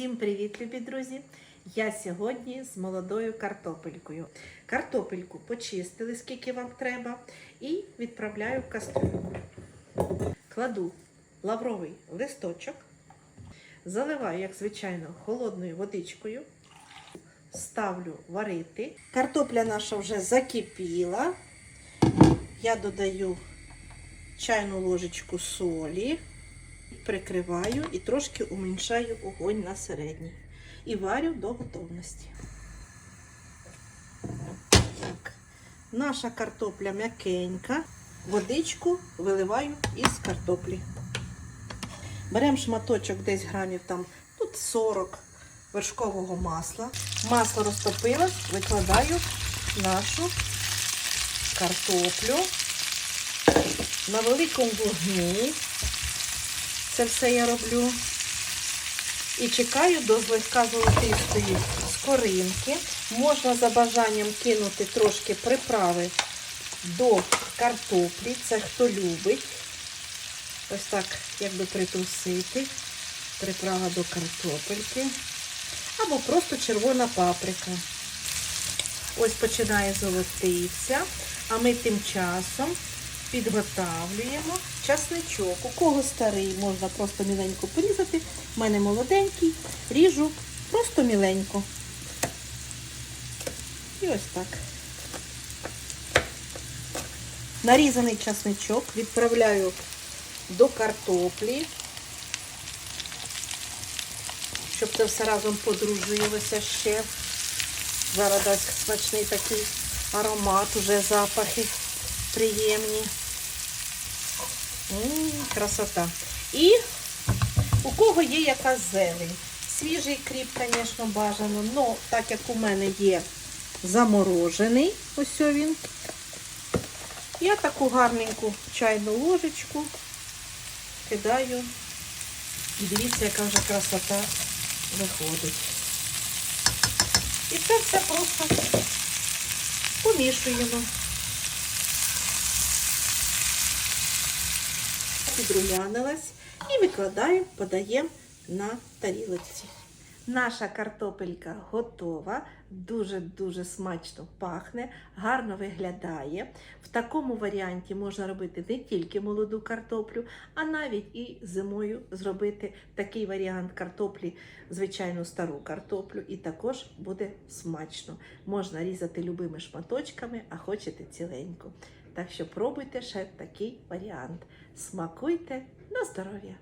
Всім привіт, любі друзі! Я сьогодні з молодою картопелькою. Картопельку почистили, скільки вам треба, і відправляю в кастрюлю. Кладу лавровий листочок, заливаю, як звичайно, холодною водичкою, ставлю варити. Картопля наша вже закипіла. Я додаю чайну ложечку солі прикриваю і трошки уменьшаю огонь на середній. І варю до готовності. Так. Наша картопля м'якенька. Водичку виливаю із картоплі. Беремо шматочок десь грамів там тут 40 вершкового масла. Масло розтопилось, викладаю нашу картоплю на великому вогні. Це все я роблю. І чекаю до злегка золотистої скоринки. Можна за бажанням кинути трошки приправи до картоплі. Це хто любить. Ось так, якби притрусити. Приправа до картопельки. Або просто червона паприка. Ось починає золотитися. А ми тим часом підготавлюємо часничок. У кого старий, можна просто міленько порізати. У мене молоденький, ріжу просто міленько. І ось так. Нарізаний часничок відправляю до картоплі, щоб це все разом подружилося ще. Зараз дасть смачний такий аромат, уже запахи приємні. Красота. І у кого є якась зелень. Свіжий кріп, звісно, бажано, але так як у мене є заморожений, ось він, я таку гарненьку чайну ложечку кидаю. І дивіться, яка вже красота виходить. І це все просто помішуємо. Підрумянилась і викладаємо, подаємо на тарілочці. Наша картопелька готова, дуже-дуже смачно пахне, гарно виглядає. В такому варіанті можна робити не тільки молоду картоплю, а навіть і зимою зробити такий варіант картоплі, звичайну стару картоплю, і також буде смачно. Можна різати любими шматочками, а хочете ціленько. Так що пробуйте ще такий варіант. Смакуйте на здоров'я!